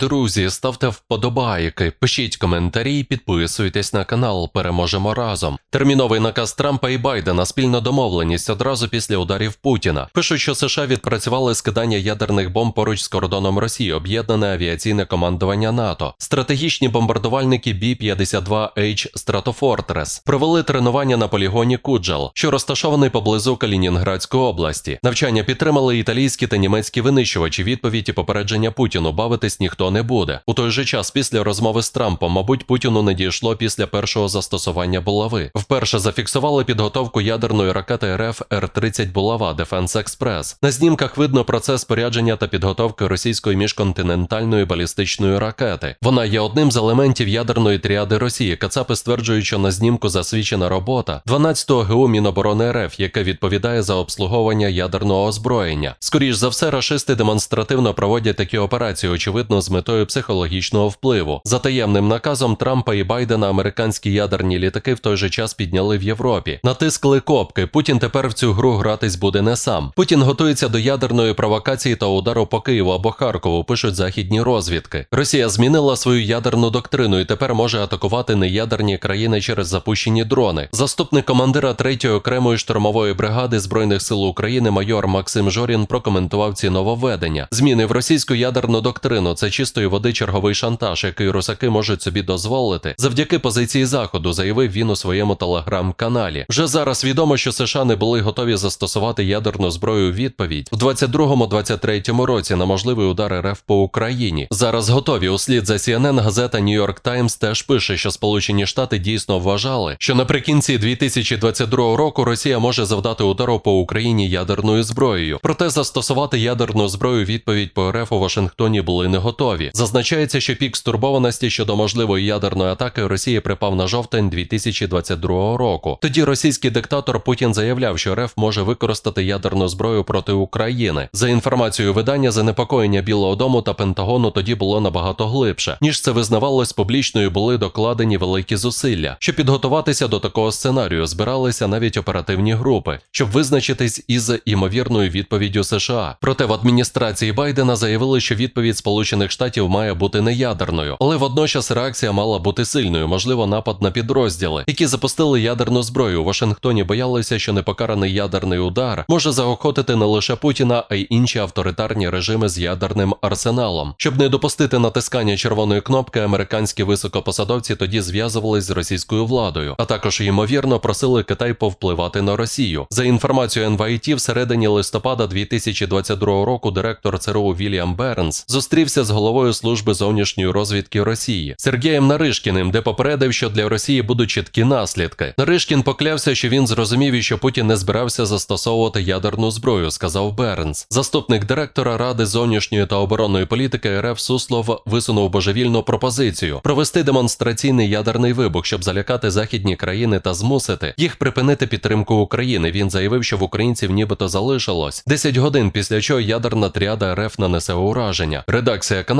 Друзі, ставте вподобайки, пишіть коментарі, підписуйтесь на канал. Переможемо разом. Терміновий наказ Трампа і Байдена спільна домовленість одразу після ударів Путіна. Пишуть, що США відпрацювали скидання ядерних бомб поруч з кордоном Росії, об'єднане авіаційне командування НАТО. Стратегічні бомбардувальники B-52H Stratofortress провели тренування на полігоні Куджал, що розташований поблизу Калінінградської області. Навчання підтримали італійські та німецькі винищувачі. Відповідь попередження Путіну бавитись ніхто не буде. У той же час, після розмови з Трампом, мабуть, Путіну не дійшло після першого застосування булави. Вперше зафіксували підготовку ядерної ракети РФ Р-30 Булава Дефенс Експрес. На знімках видно процес спорядження та підготовки російської міжконтинентальної балістичної ракети. Вона є одним з елементів ядерної тріади Росії. Кацапи стверджують, що на знімку засвідчена робота 12-го ГУ Міноборони РФ, яке відповідає за обслуговування ядерного озброєння. Скоріш за все, рашисти демонстративно проводять такі операції, очевидно, з метою психологічного впливу. За таємним наказом Трампа і Байдена американські ядерні літаки в той же час підняли в Європі. Натискли копки. Путін тепер в цю гру гратись буде не сам. Путін готується до ядерної провокації та удару по Києву або Харкову. Пишуть західні розвідки. Росія змінила свою ядерну доктрину і тепер може атакувати неядерні країни через запущені дрони. Заступник командира 3-ї окремої штурмової бригади збройних сил України майор Максим Жорін прокоментував ці нововведення. Зміни в російську ядерну доктрину це чистої води черговий шантаж, який русаки можуть собі дозволити завдяки позиції заходу, заявив він у своєму телеграм-каналі. Вже зараз відомо, що США не були готові застосувати ядерну зброю у відповідь в 22-23 році на можливий удар РФ по Україні. Зараз готові. Услід за CNN газета New York Times теж пише, що Сполучені Штати дійсно вважали, що наприкінці 2022 року Росія може завдати удару по Україні ядерною зброєю. Проте застосувати ядерну зброю відповідь по РФ у Вашингтоні були не готові. Зазначається, що пік стурбованості щодо можливої ядерної атаки Росії припав на жовтень 2022 року. Тоді російський диктатор Путін заявляв, що РФ може використати ядерну зброю проти України. За інформацією видання, занепокоєння Білого Дому та Пентагону тоді було набагато глибше, ніж це визнавалось публічно і були докладені великі зусилля. Щоб підготуватися до такого сценарію, збиралися навіть оперативні групи, щоб визначитись із імовірною відповіддю США. Проте в адміністрації Байдена заявили, що відповідь Сполучених Штатів має бути не ядерною, але водночас реакція мала бути сильною, можливо, напад на підрозділи, які запустили ядерну зброю. У Вашингтоні боялися, що непокараний ядерний удар може заохотити не лише Путіна, а й інші авторитарні режими з ядерним арсеналом. Щоб не допустити натискання червоної кнопки, американські високопосадовці тоді зв'язувались з російською владою, а також ймовірно просили Китай повпливати на Росію. За інформацією NYT, всередині листопада 2022 року директор ЦРУ Вільям Бернс зустрівся з головою служби зовнішньої розвідки Росії Сергієм Наришкіним, де попередив, що для Росії будуть чіткі наслідки. Наришкін поклявся, що він зрозумів, і що Путін не збирався застосовувати ядерну зброю, сказав Бернс. Заступник директора Ради зовнішньої та оборонної політики РФ Суслов висунув божевільну пропозицію провести демонстраційний ядерний вибух, щоб залякати західні країни та змусити їх припинити підтримку України. Він заявив, що в українців нібито залишилось 10 годин, після чого ядерна тріада РФ нанесе ураження. Редакція